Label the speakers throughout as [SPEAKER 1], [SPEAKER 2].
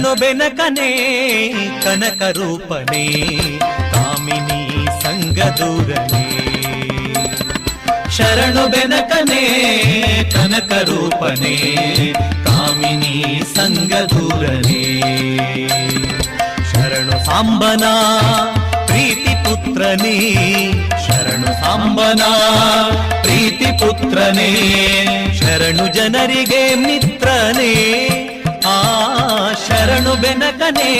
[SPEAKER 1] ಶರಣು ಬೆನಕನೆ, ಕನಕ ರೂಪನೆ, ಕಾಮಿನಿ ಸಂಗದೂರನೆ ಶರಣು ಬೆನಕನೆ, ಕನಕ ರೂಪನೆ, ಕಾಮಿನಿ ಸಂಗದೂರನೆ ಶರಣು ಸಾಂಬನ, ಪ್ರೀತಿ ಪುತ್ರನೆ, ಶರಣು ಸಾಂಬನ, ಪ್ರೀತಿ ಪುತ್ರನೇ, ಶರಣು ಜನರಿಗೆ ಮಿತ್ರನೇ. కను వెనకనే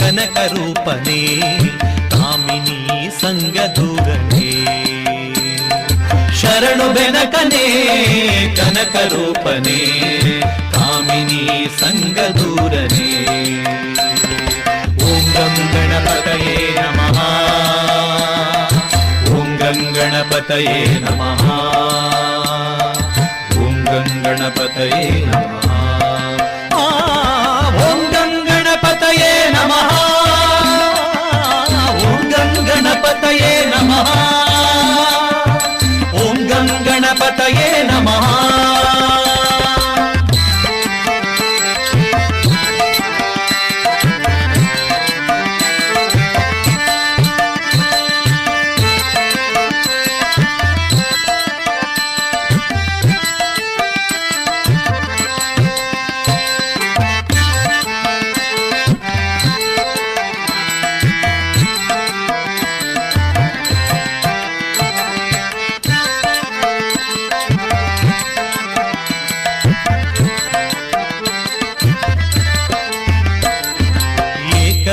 [SPEAKER 1] కనక రూపనే కామిని సంగధూరనే శరణు వెనకనే కనక రూపనే కామిని సంగధూరనే ఓం గం గణపతయే నమ. ఓం గం గణపతయే నమ. ఓం గం నమ.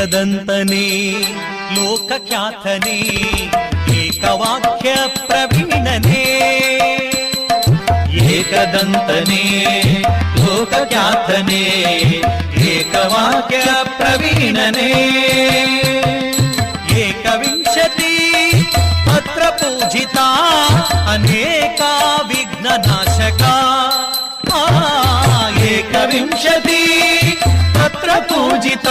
[SPEAKER 1] ಏಕದಂತನೇ ಲೋಕಖ್ಯಾತನೇ ಏಕವಾಕ್ಯ ಪ್ರವೀಣನೇ ಏಕದಂತನೇ ಲೋಕಖ್ಯಾತನೇ ಏಕವಾಕ್ಯ ಪ್ರವೀಣನೇ ಏಕವಿಂಶತಿ ಪತ್ರ ಪೂಜಿತ ಅನೇಕ ವಿಘ್ನ ನಾಶಕ ಏಕವಿಂಶತಿ పూజిత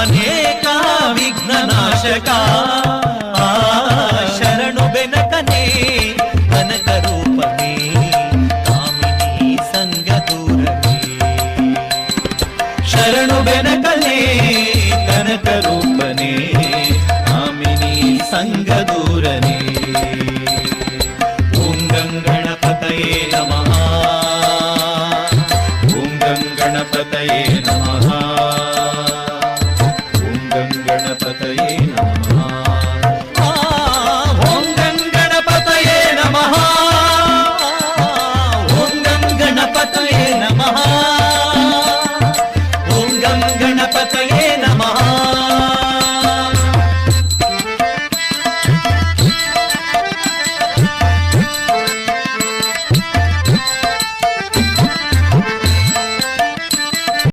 [SPEAKER 1] అనేక విఘ్ననాశక. శరణు వెనకనే కనక రూపమే కామిని సంగ దూరమే. శరణు వెనకనే కనక రూపనే కామిని సంగ దూరమే గణపతయే నమ